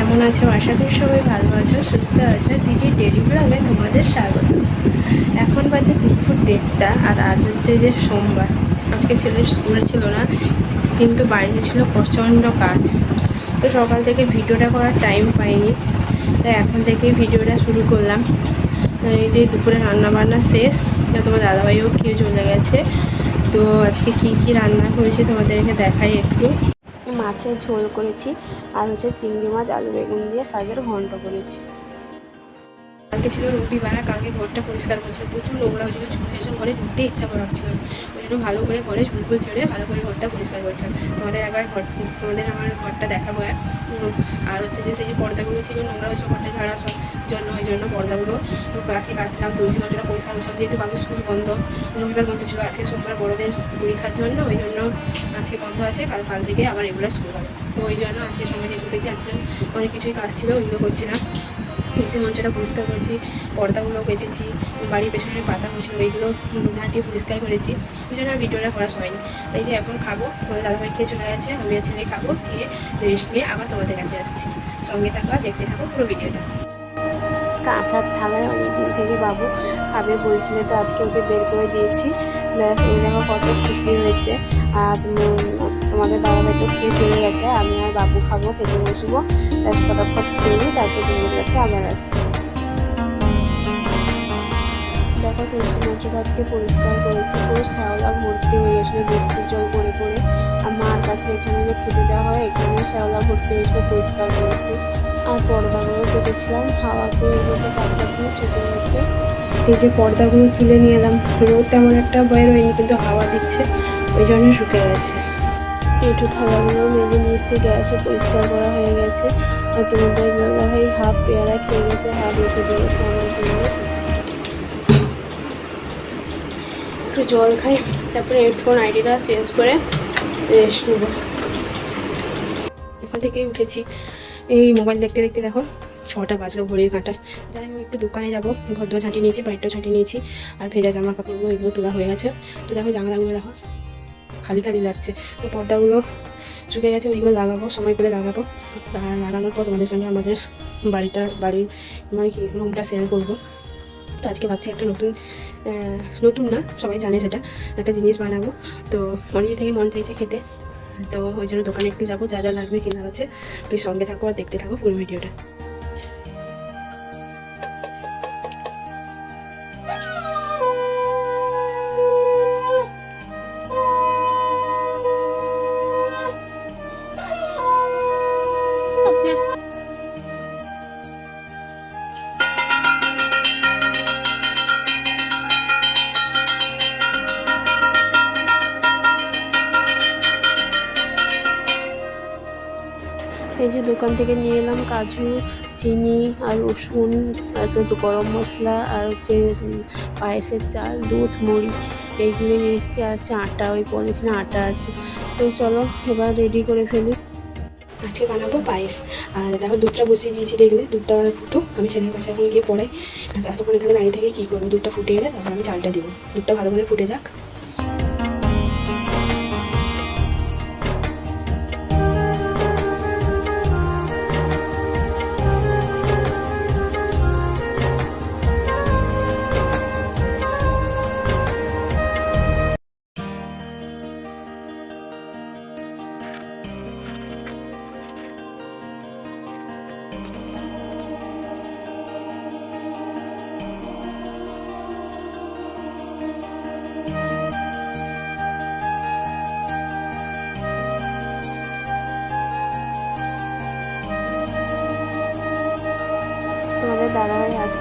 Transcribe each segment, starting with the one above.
আছো? আশা করি সবাই ভালো আছো, সুস্থ আছো। দিদি ডেলি ব্লগে তোমাদের স্বাগত। এখন বাজে দুপুর দেড়টা, আর আজ হচ্ছে যে সোমবার। আজকে ছেলের স্কুল ছিল না, কিন্তু বাড়িতে ছিল প্রচণ্ড কাজ। তো সকাল থেকে ভিডিওটা করার টাইম পাইনি। তাই এখন থেকে ভিডিওটা শুরু করলাম। এই যে দুপুরে রান্না বান্না শেষ, তো তোমার দাদাভাইও খেয়ে চলে গেছে। তো আজকে কি কি রান্না করেছি তোমাদেরকে দেখাই একটু। মাছের ঝোল করেছি আর হচ্ছে চিংড়ি মাছ আলু বেগুন দিয়ে শাকের ঘন্ট করেছি। কালকে ছিল রবিবার আর কালকে ঘরটা পরিষ্কার করছে। প্রচুর নোংরা হয়েছিল চুল এসে ঘরে ঢুকতে ইচ্ছা করা হচ্ছিল ওই জন্য ভালো করে ঘরে চুল ফুল ছেড়ে ভালো করে ঘরটা পরিষ্কার করছিলাম তোমাদের একবার ঘর, তোমাদের আমার ঘরটা দেখাবো আর হচ্ছে যে সেই যে পর্দাগুলো ছিল, নোংরা হয়েছে ঘরটা ঝাড়ার সব জন্য ওই জন্য পর্দাগুলো গাছে কাটছিলাম, তুলসী মঞ্চটা পরিষ্কার করছিলাম। যেহেতু বাবু স্কুল বন্ধ, রবিবার বন্ধ ছিল, আজকে সোমবার বড়দের পরীক্ষার জন্য, ওই জন্য আজকে বন্ধ আছে, কাল কাল থেকে আবার রেগুলার স্কুল হবে। তো ওই জন্য আজকে সময় যেহেতু পেয়েছি, আজকে অনেক কিছুই কাজ ছিল, ওইগুলো করছিলাম। তুলসী মঞ্চটা পরিষ্কার করেছি, পর্দাগুলো বেঁচেছি, বাড়ির পেছনের পাতা ছিল ওইগুলো ঝাঁটিয়ে পরিষ্কার করেছি। ওই জন্য আর ভিডিওটা করা হয়নি। এই যে এখন খাব, তোমাদের দাদাভাই খেয়ে চলে গেছে, আমি ছেলে খাব, খেয়ে রেস্ট নিয়ে আবার তোমাদের কাছে আসছি। সঙ্গে থাকবা দেখতে থাকো পুরো ভিডিওটা। কাঁসার থালায় অনেক দিন থেকে বাবু খাবে বলছিল, তো আজকে ওকে বের করে দিয়েছি। ব্যাস ওই দেখো কত খুশি হয়েছে। আর তোমাদের দাদাভাই তো খেয়ে চলে গেছে, আমি আর বাবু খাব, খেতে বসবো। ব্যাস, ফটাফট খেয়ে তারপর তোমাদের কাছে আবার আসছি। দেখো তুলসী মঞ্চটা আজকে পরিষ্কার করেছি, পুরো শ্যাওলা ভর্তি হয়ে গেছিল বৃষ্টির জল পড়ে পড়ে। আর মার কাছে এখানে যে খেতে দেওয়া হয়, এখানেও শ্যাওলা ভর্তি হয়েছিল পরিষ্কার করেছি। আর পর্দাগুলো কেটেছিলাম হাওয়া পেয়ে এগুলো নিয়ে শুকে গেছে। এই যে পর্দাগুলো তুলে নিয়ে এলাম রোদ তেমন একটা বের হয়নি কিন্তু হাওয়া দিচ্ছে ওই জন্য শুকে গেছে। একটু থালাগুলো মেজে নিয়ে এসেছি গ্যাসও পরিষ্কার করা হয়ে গেছে আর তোমাদের দাদাভাই হাফ পেয়ারা খেয়ে গেছে হাফ রেখে দিয়েছে আমার জন্য। একটু জল খাই তারপরে হেডফোন আইডিটা চেঞ্জ করে রেস্ট নেব। এখান থেকেই উঠেছি। এই মোবাইল দেখতে দেখতে দেখো, ছটা বাজলো ঘড়ির কাঁটায় যাই হোক একটু দোকানে যাব ঘর দোয়া ছাঁটিয়ে নিয়েছি বাড়িটাও ছাঁটিয়ে নিয়েছি, আর ভেজা জামা কাপড়গুলো এগুলো তোলা হয়ে গেছে। তো দেখো জানালাগুলো দেখো, খালি খালি লাগছে। তো পর্দাগুলো শুকে গেছে, ওইগুলো লাগাবো, সময় করে লাগাবো। আর লাগানোর পর তোমাদের সঙ্গে আমাদের বাড়িটা, বাড়ির মানে কি রুমটা শেয়ার করব। তো আজকে ভাবছি একটা নতুন নতুন না, সবাই জানে সেটা, একটা জিনিস বানাবো। তো অনেক থেকে মন চাইছে খেতে। তো ওই জন্য দোকানে একটু যাব, যা যা লাগবে কেনার আছে। তুই সঙ্গে থাকো আর দেখতে থাকো পুরো ভিডিওটা। এই যে দোকান থেকে নিয়ে এলাম কাজু, চিনি আর রসুন, আর গরম মশলা আর হচ্ছে পায়েসের চাল, দুধ, মুড়ি। এইগুলো নিয়ে এসেছি আর হচ্ছে আটা, ওই পলিথিনে আটা আছে। তো চলো এবার রেডি করে ফেলি। আজকে বানাবো পায়েস। আর দেখো দুধটা বসিয়ে দিয়েছি, দেখলে দুধটা ফুটো আমি ছেলের কাছে এখন গিয়ে পড়াই। এতক্ষণ এখানে দাঁড়িয়ে থেকে কী করব? দুধটা ফুটে গেলে তারপর আমি চালটা দিব। দুধটা ভালো করে ফুটে যাক।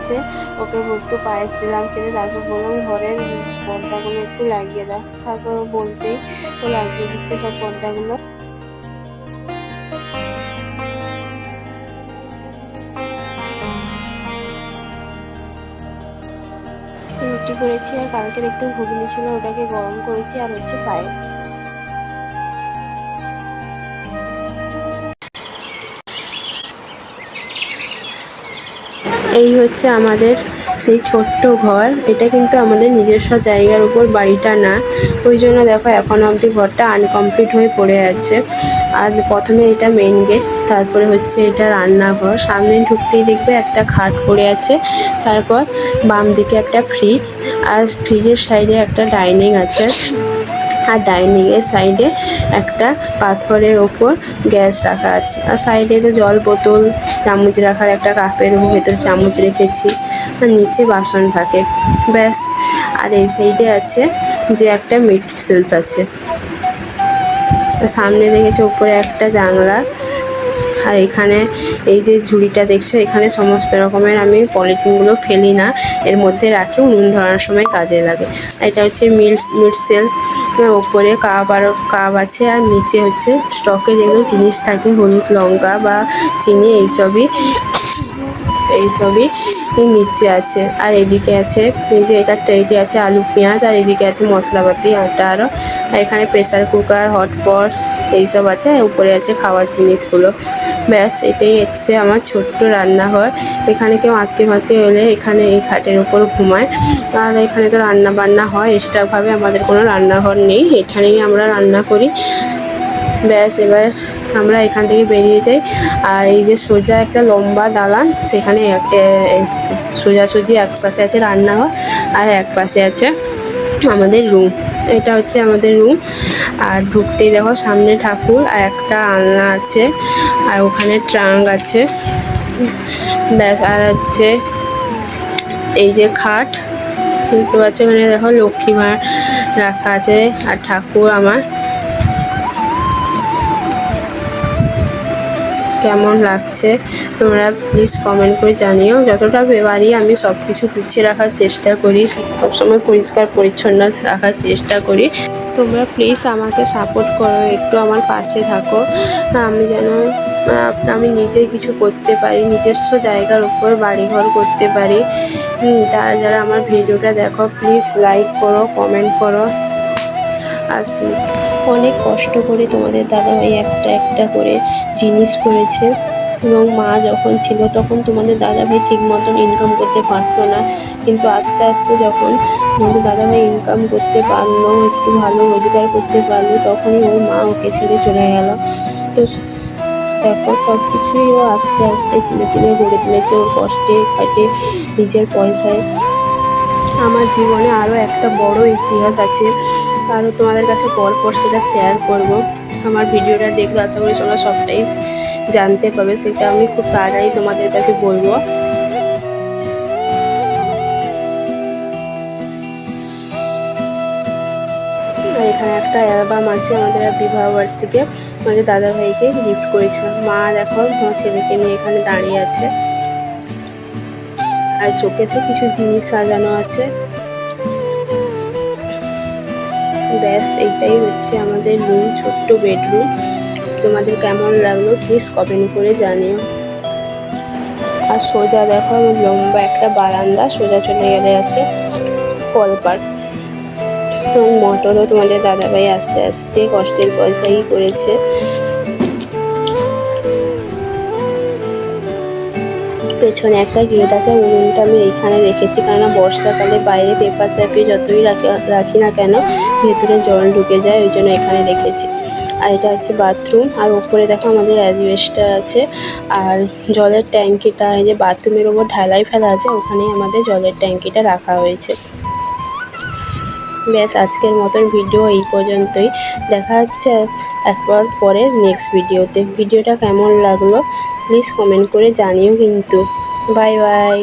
আসতে ওকে একটু পায়েস দিলাম কিনে তারপর বললাম ঘরের পর্দাগুলো একটু লাগিয়ে দাও। তারপর বলতেই ও লাগিয়ে দিচ্ছে সব পর্দাগুলো। রুটি করেছি আর কালকের একটু ঘুগনি ছিল, ওটাকে গরম করেছি আর হচ্ছে পায়েস। এই হচ্ছে আমাদের সেই ছোট্ট ঘর। এটা কিন্তু আমাদের নিজস্ব জায়গার উপর বাড়িটা না। ওই জন্য দেখো এখন অবধি ঘরটা আনকমপ্লিট হয়ে পড়ে আছে। আর প্রথমে এটা মেন গেট তারপরে হচ্ছে এটা রান্নাঘর। সামনে ঢুকতেই দেখবে একটা খাট পড়ে আছে। তারপর বাম দিকে একটা ফ্রিজ আর ফ্রিজের সাইডে একটা ডাইনিং আছে। আর ডাইনিং এর সাইডে একটা পাথরের ওপর গ্যাস রাখা আছে। আর সাইডে তো জল বোতল, চামচ রাখার একটা কাপের ভেতর চামচ রেখেছি আর নিচে বাসন থাকে। ব্যাস, আর এই সাইডে আছে যে একটা মিট সেলফ আছে। সামনে দেখেছি উপরে একটা জানলা আর এখানে এই যে ঝুড়িটা দেখছ, এখানে সমস্ত রকমের আমি পলিথিনগুলো ফেলি না। এর মধ্যে রাখি, উনুন ধরার সময় কাজে লাগে। এটা হচ্ছে মিল্স মিট সেল। ওপরে কাপ আর, কাপ আছে আর নিচে হচ্ছে স্টকে যেগুলো জিনিস থাকে, হলুদ লঙ্কা বা চিনি, এইসবই এইসবই নিচে আছে। আর এদিকে আছে যে এটা ট্রেতে আছে আলু পেঁয়াজ, আর এদিকে আছে মশলাপাতি, আটা আরও আর এখানে প্রেসার কুকার, হটপট এইসব আছে উপরে আছে খাওয়ার জিনিসগুলো। ব্যাস, এটাই হচ্ছে আমার ছোট্ট রান্নাঘর। এখানে কেউ আত্মীয় মাত্মীয় এলে এখানে এই খাটের উপর ঘুমায়। আর এখানে তো রান্না বান্না হয় এক্সট্রাভাবে আমাদের কোনো রান্নাঘর নেই। এখানেই আমরা রান্না করি। ব্যাস, এবার আমরা এখান থেকে বেরিয়ে যাই। আর এই যে সোজা একটা লম্বা দালান, সেখানে সোজাসুজি এক পাশে আছে রান্নাঘর, আর এক পাশে আছে আমাদের রুম এটা হচ্ছে আমাদের রুম আর ঢুকতেই দেখো সামনে ঠাকুর আর একটা আলনা আছে আর ওখানে ট্রাঙ্ক আছে। ব্যাস, আর হচ্ছে এই যে খাট। দেখতে পাচ্ছ ওখানে দেখো লক্ষ্মী মার রাখা আছে আর ঠাকুর আমার। কেমন লাগছে, তোমরা প্লিজ কমেন্ট করে জানিও। যতটা পারি আমি সব কিছু গুছিয়ে রাখার চেষ্টা করি, সবসময় পরিষ্কার, পরিচ্ছন্ন রাখার চেষ্টা করি। তোমরা প্লিজ আমাকে সাপোর্ট করো, একটু আমার পাশে থাকো। আমি যেন আমি নিজে কিছু করতে পারি, নিজস্ব জায়গার উপর বাড়িঘর করতে পারি। যারা যারা আমার ভিডিওটা দেখো প্লিজ লাইক করো কমেন্ট করো। আর অনেক কষ্ট করে তোমাদের দাদাভাই একটা একটা করে জিনিস করেছে এবং মা যখন ছিল তখন তোমাদের দাদাভাই ঠিক মতন ইনকাম করতে পারতো না। কিন্তু আস্তে আস্তে যখন তোমাদের দাদা দাদাভাই ইনকাম করতে পারল, একটু ভালো রোজগার করতে পারল, তখনই ওর মা ওকে ছেড়ে চলে গেল। তো দেখো সব কিছুই ও আস্তে আস্তে তিলে তিলে গড়ে তুলেছে ওর কষ্টে খাটে নিজের পয়সায়। আমার জীবনে আরও একটা বড় ইতিহাস আছে। আরও তোমাদের কাছে পরপর সেটা শেয়ার করব। আমার ভিডিওটা দেখলে আশা করি তোমরা সবটাই জানতে পারবে, সেটা আমি খুব তাড়াতাড়ি তোমাদের কাছে বলব। এখানে একটা অ্যালবাম আছে আমাদের বিবাহ বার্ষিকে, আমাদের দাদাভাইকে গিফট করেছিলাম। মা দেখো আমার ছেলেকে নিয়ে এখানে দাঁড়িয়ে আছে। আর চোখেছে কিছু জিনিস সাজানো আছে। ব্যাস, এইটাই হচ্ছে আমাদের রুম ছোট্ট বেডরুম তোমাদের কেমন লাগল প্লিজ কমেন্ট করে জানিও। আর সোজা দেখো আমার লম্বা একটা বারান্দা, সোজা চলে গেলে আছে কলপার তো মটরও তোমাদের দাদাভাই আস্তে আস্তে কষ্টের পয়সাই করেছে। পেছনে একটা গেট আছে উনুনটা আমি এইখানে রেখেছি, কেননা বর্ষাকালে বাইরে পেপার চাপিয়ে যতই রাখি রাখি না কেন ভেতরে জল ঢুকে যায়, ওই জন্য এখানে রেখেছি। আর এটা হচ্ছে বাথরুম, আর ওপরে দেখো আমাদের অ্যাজবেস্টার আছে, আর জলের ট্যাঙ্কিটা, এই যে বাথরুমের ওপর ঢালাই ফেলা আছে, ওখানেই আমাদের জলের ট্যাঙ্কিটা রাখা হয়েছে। ব্যাস, আজকের মতন ভিডিও এই পর্যন্তই। দেখা হচ্ছে একবার পরে নেক্সট ভিডিওতে। ভিডিওটা কেমন লাগল প্লিজ কমেন্ট করে জানিও কিন্তু। Bye bye